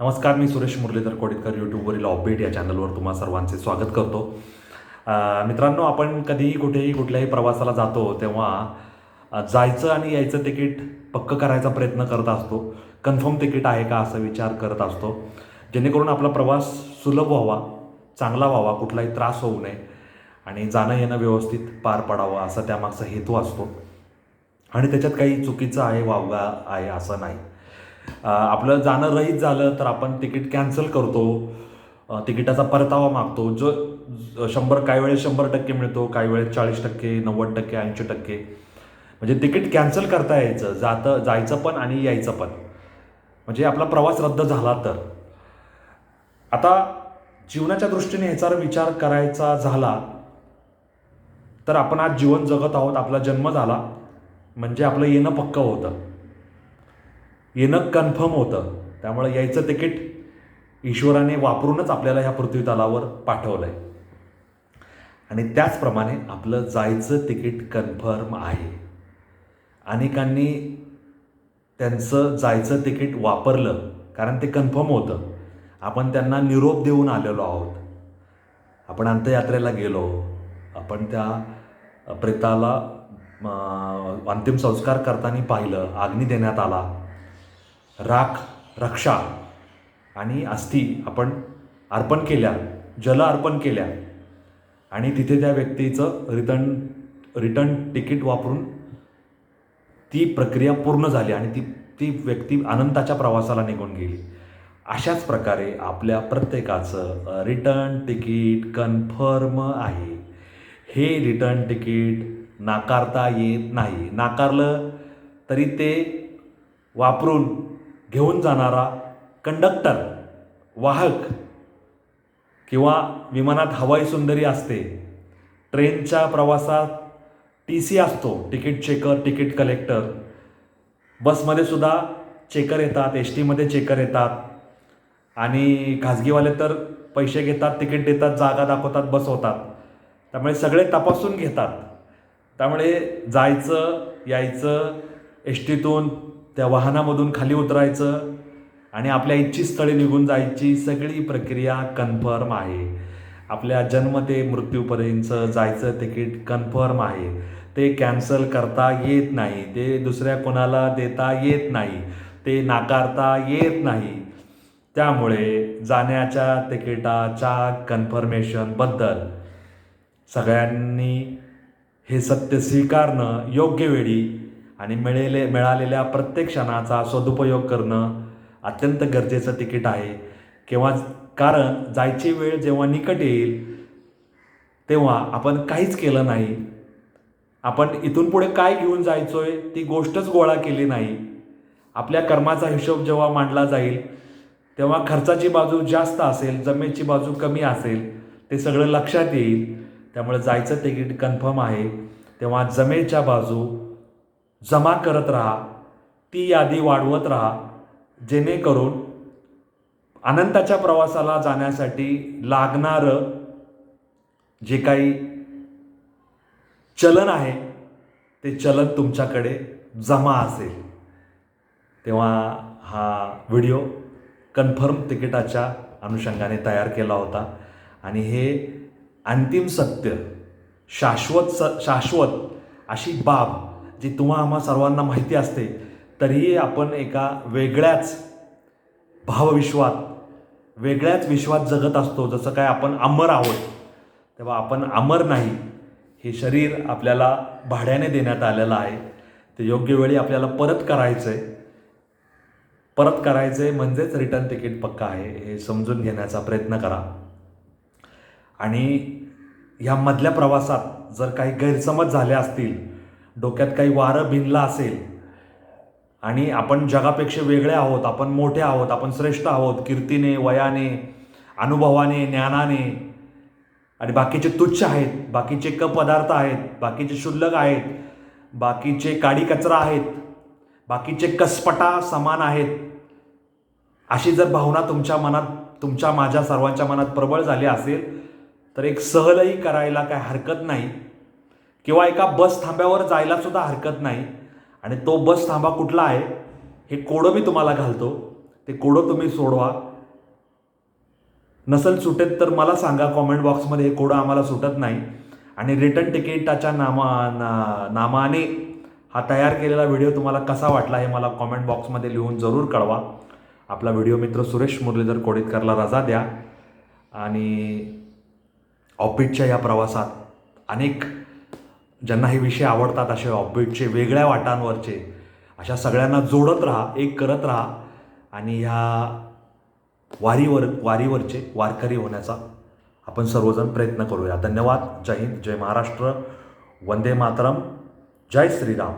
नमस्कार मी सुरेश मुरलीधर कोडीकर यूट्यूबवरील ऑपबीट या चॅनलवर तुम्हा सर्वांचे स्वागत करतो. मित्रांनो आपण कधीही कुठेही कुठल्याही प्रवासाला जातो तेव्हा जायचं आणि यायचं तिकीट पक्क करायचा प्रयत्न करत असतो. कन्फर्म तिकीट आहे का असा विचार करत असतो. जेणेकरून आपला प्रवास सुलभ व्हावा चांगला व्हावा कुठलाही त्रास होऊ नये आणि जाणं येणं व्यवस्थित पार पडावं असा त्यामागचा हेतू असतो. आणि त्याच्यात काही चुकीचं आहे वावगा आहे असं नाही. आपलं जाणं रहित झालं तर आपण तिकीट कॅन्सल करतो. तिकिटाचा परतावा मागतो. जो शंभर काही वेळेस शंभर टक्के मिळतो काही वेळेस चाळीस टक्के नव्वद टक्के ऐंशी टक्के. म्हणजे तिकीट कॅन्सल करता यायचं जातं जायचं पण आणि यायचं पण. म्हणजे आपला प्रवास रद्द झाला तर. आता जीवनाच्या दृष्टीने ह्याचा विचार करायचा झाला तर आपण आज जीवन जगत आहोत आपला जन्म झाला म्हणजे आपलं येणं पक्क होतं. येणं कन्फर्म होतं. त्यामुळे यायचं तिकीट ईश्वराने वापरूनच आपल्याला ह्या पृथ्वी तलावर पाठवलं आहे आणि त्याचप्रमाणे आपलं जायचं तिकीट कन्फर्म आहे. अनेकांनी त्यांचं जायचं तिकीट वापरलं कारण ते कन्फर्म होतं. आपण त्यांना निरोप देऊन आलेलो आहोत. आपण अंत्ययात्रेला गेलो. आपण त्या प्रेताला अंतिम संस्कार करताना पाहिलं अग्नी देण्यात आला. राख रक्षा आणि अस्थी आपण अर्पण केल्या जल अर्पण केल्या. आणि तिथे त्या व्यक्तीचं रिटर्न रिटर्न तिकीट वापरून ती प्रक्रिया पूर्ण झाली आणि ती ती व्यक्ती अनंताच्या प्रवासाला निघून गेली. अशाच प्रकारे आपल्या प्रत्येकाचं रिटर्न तिकीट कन्फर्म आहे. हे रिटर्न तिकीट नाकारता येत नाही. नाकारलं तरी ते वापरून घेऊन जाणारा कंडक्टर वाहक किंवा विमानात हवाई सुंदरी असते ट्रेनच्या प्रवासात टी सी असतो तिकीट चेकर तिकीट कलेक्टर. बसमध्ये सुद्धा चेकर येतात एस टीमध्ये चेकर येतात. आणि खाजगीवाले तर पैसे घेतात तिकीट देतात जागा दाखवतात बसवतात त्यामुळे सगळे तपासून घेतात. त्यामुळे जायचं यायचं एस टीतून त्या वाहनामधून खाली उतरायचं आणि आपल्या इच्छित स्थळी निघून जायची सगळी प्रक्रिया कन्फर्म आहे. आपल्या जन्म ते मृत्यूपर्यंत जायचं तिकीट कन्फर्म आहे. ते कॅन्सल करता येत नाही. ते दुसऱ्या कोणाला देता येत नाही. ते नाकारता येत नाही. त्यामुळे जाण्याच्या तिकिटाच्या कन्फर्मेशनबद्दल सगळ्यांनी हे सत्य स्वीकारणं योग्य वेळी आणि मिळेले मिळालेल्या प्रत्येक क्षणाचा सदुपयोग करणं अत्यंत गरजेचं तिकीट आहे. किंवा कारण जायची वेळ जेव्हा निकट येईल तेव्हा आपण काहीच केलं नाही. आपण इथून पुढे काय घेऊन जायचो आहे ती गोष्टच गोळा केली नाही. आपल्या कर्माचा हिशोब जेव्हा मांडला जाईल तेव्हा खर्चाची बाजू जास्त असेल जमेची बाजू कमी असेल ते सगळं लक्षात येईल. त्यामुळे जायचं तिकीट कन्फर्म आहे. तेव्हा जमेच्या बाजू जमा करत राहा. ती यादी वाढवत राहा. जेणेकरून अनंताच्या प्रवासाला जाण्यासाठी लागणारं जे काही चलन आहे ते चलन तुमच्याकडे जमा असेल. तेव्हा हा व्हिडिओ कन्फर्म तिकिटाच्या अनुषंगाने तयार केला होता. आणि हे अंतिम सत्य शाश्वत स शाश्वत अशी बाब जी तुम्हा आम्हा सर्वांना माहिती असते तरीही आपण एका वेगळ्याच भावविश्वात वेगळ्याच विश्वात जगत असतो जसं काय आपण अमर आहोत. तेव्हा आपण अमर नाही हे शरीर आपल्याला भाड्याने देण्यात आलेलं आहे. ते योग्य वेळी आपल्याला परत करायचं आहे परत करायचं आहे म्हणजेच रिटर्न तिकीट पक्का आहे हे समजून घेण्याचा प्रयत्न करा. आणि ह्या मधल्या प्रवासात जर काही गैरसमज झाले असतील डोक्यात काही वारं भिनलं असेल आणि आपण जगापेक्षा वेगळे आहोत आपण मोठे आहोत आपण श्रेष्ठ आहोत कीर्तीने वयाने अनुभवाने ज्ञानाने आणि बाकीचे तुच्छ आहेत बाकीचे क पदार्थ आहेत बाकीचे क्षुल्लक आहेत बाकीचे काडी कचरा आहेत बाकीचे कसपटा समान आहेत अशी जर भावना तुमच्या मनात तुमच्या माझ्या सर्वांच्या मनात प्रबळ झाली असेल तर एक सहलही करायला काय हरकत नाही. किंवा एका बस थांब्यावर जायला सुद्धा हरकत नाही. आणि तो बस थांबा कुठला आहे हे कोडं मी तुम्हाला घालतो. ते कोडं तुम्ही सोडवा. नसेल सुटेत तर मला सांगा कॉमेंट बॉक्समध्ये हे कोडं आम्हाला सुटत नाही. आणि रिटर्न तिकीटाच्या नामा ना नामाने हा तयार केलेला व्हिडिओ तुम्हाला कसा वाटला हे मला कॉमेंट बॉक्समध्ये लिहून जरूर कळवा. आपला व्हिडिओ मित्र सुरेश मुरलीधर कोडितकरला रजा द्या. आणि ऑपिटच्या या प्रवासात अनेक ज्यांना हे विषय आवडतात असे ऑफबीटचे वेगळ्या वाटांवरचे अशा सगळ्यांना जोडत राहा एक करत राहा. आणि ह्या वारीवर वारीवरचे वारकरी होण्याचा आपण सर्वजण प्रयत्न करूया. धन्यवाद. जय हिंद. जय महाराष्ट्र. वंदे मातरम. जय श्रीराम.